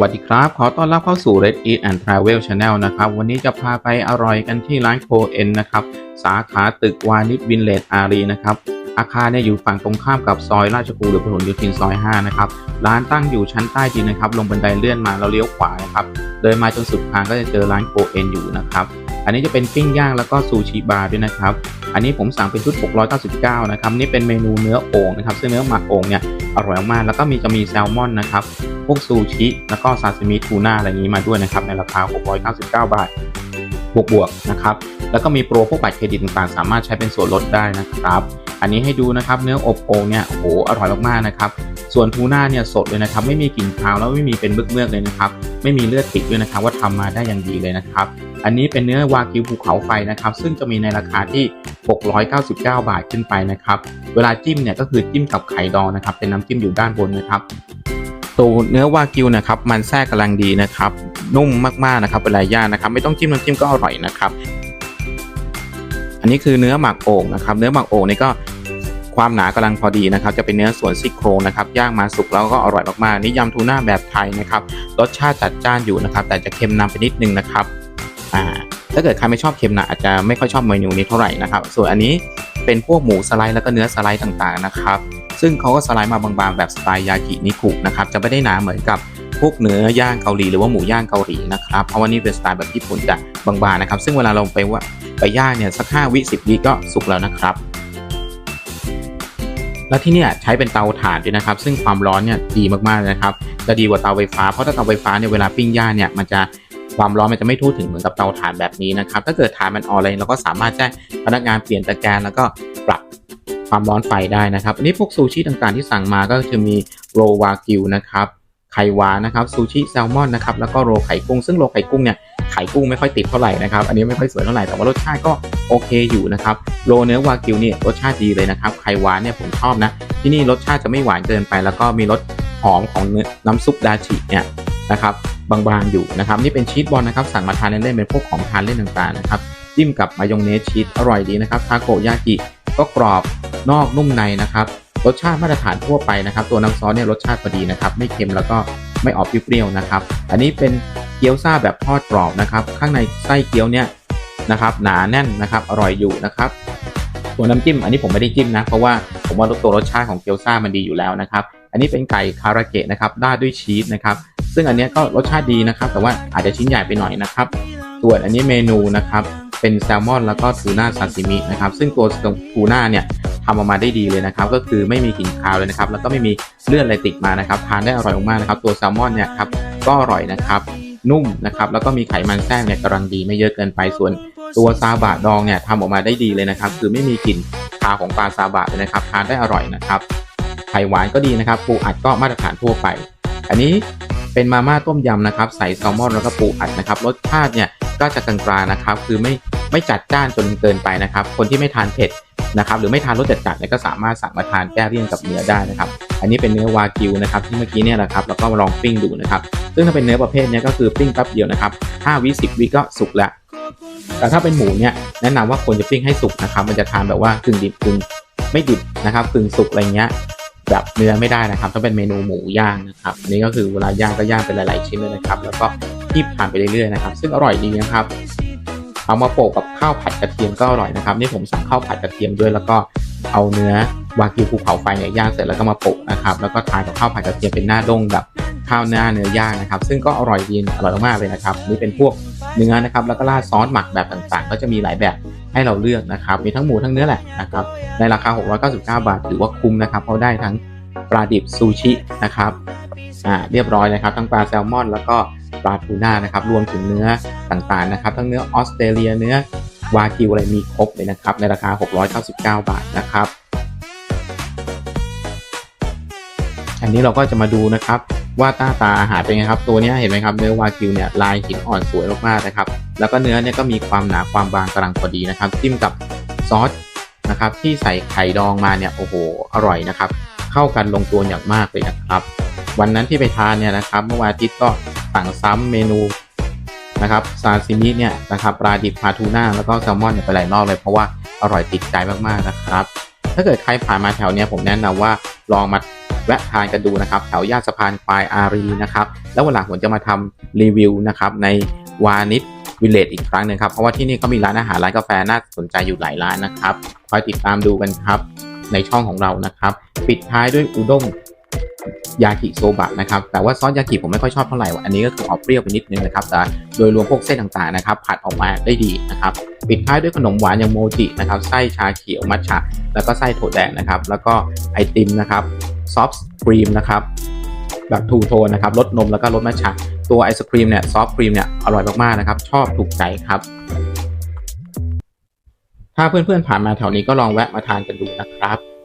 วัสดีครับ ขอต้อนรับเข้าสู่ Red Eat and Travel Channel นะครับ วันนี้จะพาไปอร่อยกันที่ร้านโคเอ็นนะครับ สาขาตึกวานิชวินเลดอารีนะครับ อาคารเนี่ยอยู่ฝั่งตรงข้ามกับซอยราชกูหรือพหลโยธินซอย 5 นะครับ ร้านตั้งอยู่ชั้นใต้ดินนะครับ ลงบันไดเลื่อนมาแล้วเลี้ยวขวานะครับ เดินมาจนสุดทางก็จะเจอร้านโคเอ็นอยู่นะครับ อันนี้จะเป็นปิ้งย่างแล้วก็ซูชิบาร์ด้วยนะครับ อันนี้ผมสั่งเป็นชุด 699 นะครับ นี่เป็นเมนูเนื้อโอ่งนะครับ ซึ่งเนื้อหมักโอ่งเนี่ยอร่อยมาก แล้วก็มีจะมีแซลมอนนะครับ พวกซูชิ แล้วก็ซาซิมิทูน่าอะไรอย่างนี้มาด้วยนะครับ ในราคา 699 บาท บวกๆนะครับ แล้วก็มีโปรพวกบัตรเครดิตต่างๆ สามารถใช้เป็นส่วนลดได้นะครับ อันนี้ให้ดูนะครับเนื้ออบโอ่งเนี่ยโอ้โหอร่อยมากๆนะครับ ส่วนทูน่าเนี่ยสดเลยนะครับ ไม่มีกลิ่นคาวแล้วไม่มีเป็นเมือกๆเลยนะครับ ไม่มีเลือดติดด้วยนะครับ ว่าทำมาได้อย่างดีเลยนะครับ อันนี้เป็นเนื้อวากิวภูเขาไฟนะครับ ซึ่งจะมีในราคาที่ 699 บาทขึ้นไปนะครับ เวลาจิ้มเนี่ยก็คือจิ้มกับไข่ดองนะครับ เป็นน้ำจิ้มอยู่ด้านบนนะครับตัวเนื้อวากิวนะครับมันแทรกกำลังดีนะครับ นุ่มมากๆนะครับเวลาย่างนะครับ ไม่ต้องจิ้มน้ำจิ้มก็อร่อยนะครับ อันนี้คือเนื้อหมักโอ่งนะครับ เนื้อหมักโอ่งนี่ก็ ความหนากำลังพอดีนะครับจะเป็นเนื้อส่วนซี่โครงนะครับย่างมาสุกแล้วก็อร่อยมากๆนี่ยำทูน่าแบบไทยนะครับรสชาติจัดจ้านอยู่นะครับแต่จะเค็มนำไปนิดนึงนะครับอ่าถ้าเกิดใครไม่ชอบเค็มนะอาจจะไม่ค่อยชอบเมนูนี้เท่าไหร่นะครับส่วนอันนี้เป็นพวกหมูสไลด์แล้วก็เนื้อสไลด์ต่างๆนะครับซึ่งเขาก็สไลด์มาบางๆแบบสไตล์ยากินิคุนะครับจะไม่ได้หนาเหมือนกับพวกเนื้อย่างเกาหลีหรือว่าหมูย่างเกาหลีนะครับเพราะว่านี่เป็นสไตล์แบบญี่ปุ่นจะบางๆนะครับ ซึ่งเวลาเราไปว่าไปย่างเนี่ยสัก5วิ10วิก็สุกแล้วนะครับ แล้วที่เนี่ยใช้เป็นเตาถ่านด้วยนะครับ ซึ่งความร้อนเนี่ยดีมากๆนะครับ จะดีกว่าเตาไฟฟ้า เพราะถ้าเตาไฟฟ้าเนี่ยเวลาปิ้งย่างเนี่ยมันจะความร้อนมันจะไม่ทั่วถึงเหมือนกับเตาถ่านแบบนี้นะครับ ถ้าเกิดถ่านมันอ่อนเลยเราก็สามารถแจ้งพนักงานเปลี่ยนตะแกรงแล้วก็ปรับความร้อนไฟได้นะครับ อันนี้พวกซูชิต่างๆที่สั่งมาก็จะมีโรวากิวนะครับ ไข่หวานนะครับ ซูชิแซลมอนนะครับ แล้วก็โรไข่กุ้ง ซึ่งโรไข่กุ้งเนี่ย ไข่กุ้งไม่ค่อยติดเท่าไหร่นะครับ อันนี้ไม่ค่อยสวยเท่าไหร่ แต่ว่ารสชาติก็โอเคอยู่นะครับ โรเนื้อวากิวเนี่ยรสชาติดีเลยนะครับ ไข่หวานเนี่ยผมชอบนะ ที่นี่รสชาติจะไม่หวานเกินไป แล้วก็มีรสหอมของเนื้อน้ำซุปดาชิเนี่ยนะครับบางๆอยู่นะครับ นี่เป็นชีสบอลนะครับ สั่งมาทานเล่นๆเป็นพวกของทานเล่นต่างๆนะครับ จิ้มกับมายองเนสชีสอร่อยดีนะครับ ทาโกยากิก็กรอบนอกนุ่มในนะครับรสชาติมาตรฐานทั่วไปนะครับ ตัวน้ำซอสเนี่ยรสชาติพอดีนะครับ ไม่เค็มแล้วก็ไม่ออกเปรี้ยวๆนะครับ อันนี้เป็น เกี๊ยวซาแบบทอดกรอบนะครับ ข้างในไส้เกี๊ยวเนี่ยนะครับ หนาแน่นนะครับ อร่อยอยู่นะครับตัวน้ำจิ้มอันนี้ผมไม่ได้จิ้มนะ เพราะว่าผมว่าตัวรสชาติของเกี๊ยวซามันดีอยู่แล้วนะครับ อันนี้เป็นไก่คาราเกะนะครับราดด้วยชีสนะครับ ซึ่งอันนี้ก็รสชาติดีนะครับ แต่ว่าอาจจะชิ้นใหญ่ไปหน่อยนะครับส่วนอันนี้เมนูนะครับเป็นแซลมอนแล้วก็ทูน่าซาซิมินะครับ ซึ่งตัวทูน่าเนี่ยทำออกมาได้ดีเลยนะครับ ก็คือไม่มีกลิ่นคาวเลยนะครับ แล้วก็ไม่มีเลือดอะไรติดมานะครับ ทานได้อร่อยมากนะครับ ตัวแซลมอนเนี่ยครับก็อร่อยนะครับ นุ่มนะครับแล้วก็มีไขมันแทรกเนี่ยกำลังดีไม่เยอะเกินไปส่วนตัวซาบะดองเนี่ยทำออกมาได้ดีเลยนะครับ คือไม่มีกลิ่นคาวของปลาซาบะเลยนะครับทานได้อร่อยนะครับไข่หวานก็ดีนะครับ ปูอัดก็มาตรฐานทั่วไป อันนี้เป็นมาม่าต้มยำนะครับ ใส่แซลมอนแล้วก็ปูอัดนะครับรสชาติเนี่ยก็จะกลางๆนะครับ คือไม่ไม่จัดจ้านจนเกินไปนะครับ คนที่ไม่ทานเผ็ดนะครับหรือไม่ทานรสจัดๆเนี่ยก็สามารถสั่งมาทานแก้เลี่ยนกับเนื้อได้นะครับ อันนี้เป็นเนื้อวากิวนะครับที่เมื่อกี้เนี่ยแหละครับแล้วก็ลองปิ้งดูนะครับ ซึ่งถ้าเป็นเนื้อประเภทนี้ก็คือปิ้งแป๊บเดียวนะครับ5วิ10วิก็สุกแล้ว แต่ถ้าเป็นหมูเนี่ยแนะนำว่าควรจะปิ้งให้สุกนะครับ มันจะทานแบบว่ากึ่งดิบกึ่งไม่ดิบนะครับกึ่งสุกอะไรเงี้ยแบบเนื้อไม่ได้นะครับต้องเป็นเมนูหมูย่างนะครับอันนี้ก็คือเวลาย่างก็ย่างเป็นหลาย ๆ ชิ้นเลยนะครับ แล้วก็คีบทานไปเรื่อยๆนะครับ ซึ่งอร่อยดีนะครับ เอามาโปะกับข้าวผัดกระเทียมก็อร่อยนะครับ นี่ผมสั่งข้าวผัดกระเทียมด้วย แล้วก็เอาเนื้อวากิวภูเขาไฟเนี่ยย่างเสร็จแล้วก็มาโปะนะครับ แล้วก็ทานกับข้าวผัดกระเทียมเป็นหน้าด้งแบบ ข้าวหน้าเนื้อย่างนะครับ ซึ่งก็อร่อยดีอร่อยมากเลยนะครับนี่เป็นพวกเนื้อนะครับ แล้วก็ราดซอสหมักแบบต่างๆ ก็จะมีหลายแบบให้เราเลือกนะครับ มีทั้งหมูทั้งเนื้อแหละนะครับ ในราคา 699 บาท ถือว่าคุ้มนะครับ เพราะได้ทั้งปลาดิบซูชินะครับ อ่า เรียบร้อยนะครับ ทั้งปลาแซลมอน แล้วก็ปลาทูน่านะครับ รวมถึงเนื้อต่างๆนะครับ ทั้งเนื้อออสเตรเลีย เนื้อวากิวอะไรมีครบเลยนะครับ ในราคา 699 บาทนะครับ อันนี้เราก็จะมาดูนะครับ ว่าหน้าตาอาหารเป็นไงครับ ตัวนี้เห็นไหมครับเนื้อวากิวเนี่ยลายหินอ่อนสวยมากๆนะครับ แล้วก็เนื้อเนี่ยก็มีความหนาความบางกำลังพอดีนะครับจิ้มกับซอสนะครับที่ใส่ไข่ดองมาเนี่ยโอ้โหอร่อยนะครับ เข้ากันลงตัวอย่างมากเลยนะครับ วันนั้นที่ไปทานเนี่ยนะครับ เมื่อวันอาทิตย์ก็สั่งซ้ำเมนูนะครับซาซิมิเนี่ยนะครับปลาดิบปลาทูน่าแล้วก็แซลมอนเนี่ยไปหลายรอบเลยเพราะว่าอร่อยติดใจมากๆนะครับ ถ้าเกิดใครผ่านมาแถวเนี้ยผมแนะนำว่าลองมา แวะทานกันดูนะครับแถวย่านสะพานควายอารีนะครับแล้ววันหลังผมจะมาทำรีวิวนะครับในวานิชวิลเลจอีกครั้งหนึ่งครับเพราะว่าที่นี่ก็มีร้านอาหารร้านกาแฟน่าสนใจอยู่หลายร้านนะครับคอยติดตามดูกันครับในช่องของเรานะครับ ปิดท้ายด้วยอุด้งยากิโซบะนะครับแต่ว่าซอสยากิผมไม่ค่อยชอบเท่าไหร่อันนี้ก็คือออกเปรี้ยวไปนิดนึงนะครับแต่โดยรวมพวกเส้นต่างๆนะครับ ผัดออกมาได้ดีนะครับ ปิดท้ายด้วยขนมหวานอย่างโมจินะครับไส้ชาเขียวมัทฉะแล้วก็ไส้ถั่วแดงนะครับ แล้วก็ไอติมนะครับซอฟต์ครีมนะครับแบบทูโทนนะครับรสนมแล้วก็รสมัทฉะตัวไอศครีมเนี่ยซอฟต์ครีมเนี่ยอร่อยมากๆนะครับ ชอบถูกใจครับ ถ้าเพื่อนๆผ่านมาแถวนี้ก็ลองแวะมาทานกันดูนะครับ